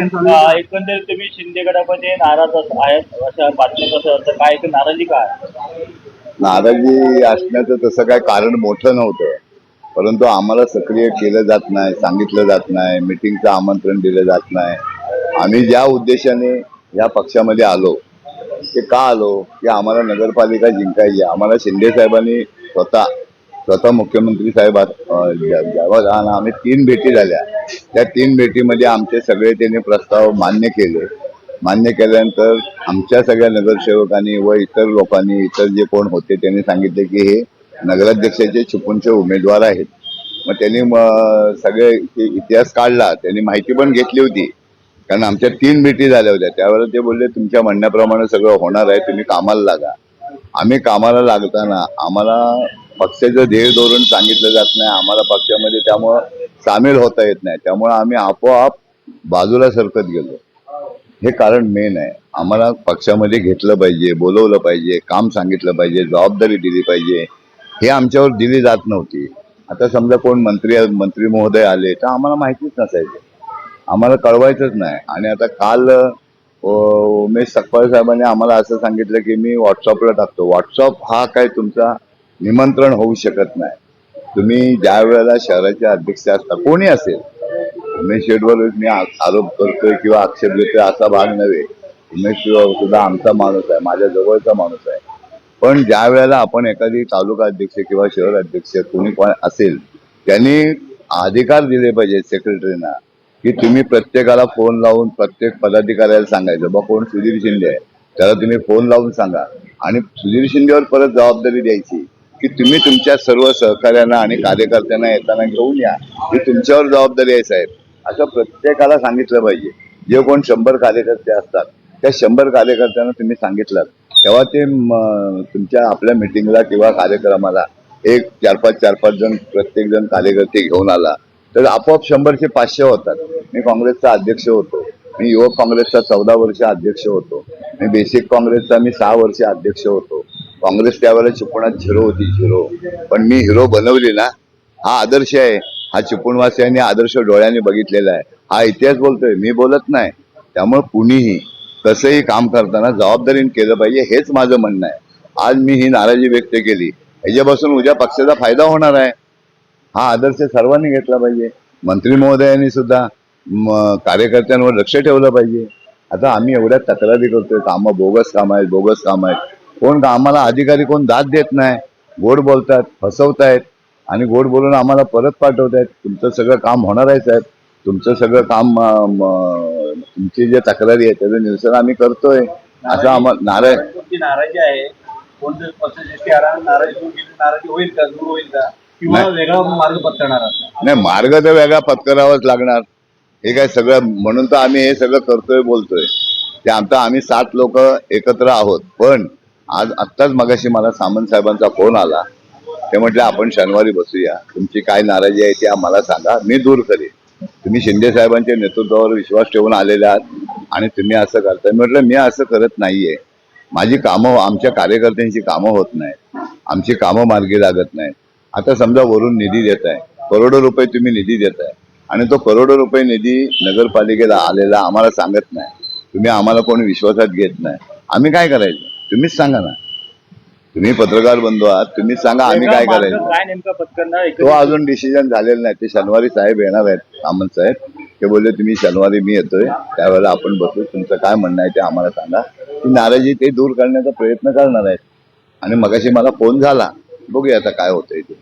एकंदरीत तुम्ही शिंदे गटामध्ये नाराज अस- आहेत अशा बातम्या कसं असतं काय एक नाराजी काय नाराजी असण्याचं तसं काय कारण मोठं नव्हतं. परंतु आम्हाला सक्रिय केलं जात नाही सांगितलं जात नाही मिटिंगचं आमंत्रण दिलं जात नाही. आम्ही ज्या उद्देशाने या पक्षामध्ये आलो ते का आलो? की आम्हाला नगरपालिका जिंकायची. आम्हाला शिंदे साहेबांनी स्वतः स्वतः मुख्यमंत्री साहेब आम्ही तीन भेटी झाल्या. त्या तीन भेटीमध्ये आमचे सगळे त्यांनी प्रस्ताव मान्य केले. मान्य केल्यानंतर आमच्या सगळ्या नगरसेवकांनी व इतर लोकांनी इतर जे कोण होते त्यांनी सांगितले की हे नगराध्यक्षाचे छुपूनचे उमेदवार आहेत. मग त्यांनी मग सगळे इतिहास काढला त्यांनी माहिती पण घेतली होती. कारण आमच्या तीन भेटी झाल्या होत्या. त्यावेळेला ते बोलले तुमच्या म्हणण्याप्रमाणे सगळं होणार आहे तुम्ही कामाला लागा. आम्ही कामाला लागताना आम्हाला पक्षाचं ध्येय धोरण सांगितलं जात नाही. आम्हाला पक्षामध्ये त्यामुळं सामील होता येत नाही. त्यामुळं आम्ही आपोआप बाजूला सरकत गेलो. हे कारण मेन आहे. आम्हाला पक्षामध्ये घेतलं पाहिजे बोलवलं पाहिजे काम सांगितलं पाहिजे जबाबदारी दिली पाहिजे. हे आमच्यावर दिली जात नव्हती. आता समजा कोण मंत्री मंत्री महोदय आले तर आम्हाला माहितीच नसायचं. आम्हाला कळवायचंच नाही. आणि आता काल उमेश सकपाळ साहेबांनी आम्हाला असं सांगितलं की मी व्हॉट्सअपला टाकतो. व्हॉट्सअप हा काय तुमचा निमंत्रण होऊ शकत नाही. तुम्ही ज्या वेळेला शहराचे अध्यक्ष असता कोणी असेल उमेश शेडवर मी आरोप करतोय किंवा आक्षेप घेतोय असा भाग नव्हे. उमेश सुद्धा आमचा माणूस आहे माझ्या जवळचा माणूस आहे. पण ज्या वेळेला आपण एखादी तालुका अध्यक्ष किंवा शहर अध्यक्ष कोणी कोण असेल त्यांनी अधिकार दिले पाहिजे सेक्रेटरीना की तुम्ही प्रत्येकाला फोन लावून प्रत्येक पदाधिकाऱ्याला सांगायचं बा कोण सुधीर शिंदे आहे? त्याला तुम्ही फोन लावून सांगा. आणि सुधीर शिंदेवर परत जबाबदारी द्यायची. की तुम्ही तुमच्या सर्व सहकार्यांना आणि कार्यकर्त्यांना येताना घेऊन या. ही तुमच्यावर जबाबदारी आहे साहेब. असं प्रत्येकाला सांगितलं पाहिजे. जे कोण शंभर कार्यकर्ते असतात त्या शंभर कार्यकर्त्यांना तुम्ही सांगितलं. तेव्हा ते तुमच्या आपल्या मिटिंगला किंवा कार्यक्रमाला एक चार पाच चार पाच जण प्रत्येक जण कार्यकर्ते घेऊन आला तर आपोआप शंभरचे पाचशे होतात. मी काँग्रेसचा अध्यक्ष होतो. मी युवक काँग्रेसचा चौदा वर्ष अध्यक्ष होतो. मी बेसिक काँग्रेसचा मी सहा वर्ष अध्यक्ष होतो. काँग्रेस त्यावेळेला चिपळूणात झिरो होती झिरो. पण मी हिरो बनवली ना हा आदर्श आहे. हा चिपळूणवासियांनी आदर्श डोळ्यांनी बघितलेला आहे. हा इतिहास बोलतोय मी बोलत नाही. त्यामुळे कुणीही कसंही काम करताना जबाबदारीने केलं पाहिजे हेच माझं म्हणणं आहे. आज मी ही नाराजी व्यक्त केली. ह्याच्यापासून उद्या पक्षाचा फायदा होणार आहे. हा आदर्श सर्वांनी घेतला पाहिजे. मंत्री महोदयांनी सुद्धा कार्यकर्त्यांवर लक्ष ठेवलं पाहिजे. आता आम्ही एवढ्या तक्रारी करतोय कामं बोगस काम आहेत बोगस काम आहेत. कोण आम्हाला अधिकारी कोण दाद देत नाही? गोड बोलतात फसवतायत आणि गोड बोलून आम्हाला परत पाठवतायत तुमचं सगळं काम होणार आहे साहेब. तुमचं सगळं काम तुमची जे तक्रारी आहे त्याचं निरसन आम्ही करतोय. असं आम्हाला नाराजी आहे. नाराजी दूर केली, नाराजी होईल का? दूर होईल का? किंवा नाही. वेगळा मार्ग पत्करणार आता नाही मार्ग तर वेगळा पत्करावाच लागणार. हे काय सगळं म्हणून तर आम्ही हे सगळं करतोय बोलतोय. ते आमचा आम्ही सात लोक एकत्र आहोत. पण आज आत्ताच मगाशी मला सामंत साहेबांचा फोन आला. ते म्हटलं आपण शनिवारी बसूया. तुमची काय नाराजी आहे ती आम्हाला सांगा. मी दूर करेन. तुम्ही शिंदे साहेबांच्या नेतृत्वावर विश्वास ठेवून आलेले आहात आणि तुम्ही असं करताय. मी म्हटलं मी असं करत नाहीये. माझी कामं आमच्या कार्यकर्त्यांची कामं होत नाहीत. आमची कामं मार्गी लागत नाहीत. आता समजा वरून निधी देत आहे. करोडो रुपये तुम्ही निधी देत आहे. आणि तो करोडो रुपये निधी नगरपालिकेला आलेला आम्हाला सांगत नाही. तुम्ही आम्हाला कोणी विश्वासात घेत नाही. आम्ही काय करायचं? तुम्हीच सांगा ना. तुम्ही पत्रकार बंधू आहात तुम्हीच सांगा आम्ही काय करायचं. काय नेमका पत्करणार तो अजून डिसिजन झालेला नाही. ते शनिवारी साहेब येणार आहेत सामंत साहेब. ते बोलले तुम्ही शनिवारी मी येतोय. त्यावेळेला आपण बसू. तुमचं काय म्हणणं आहे ते आम्हाला सांगा. ती नाराजी ते दूर करण्याचा प्रयत्न करणार आहेत. आणि मगाशी मला फोन झाला. बघूया आता काय होतंय ते.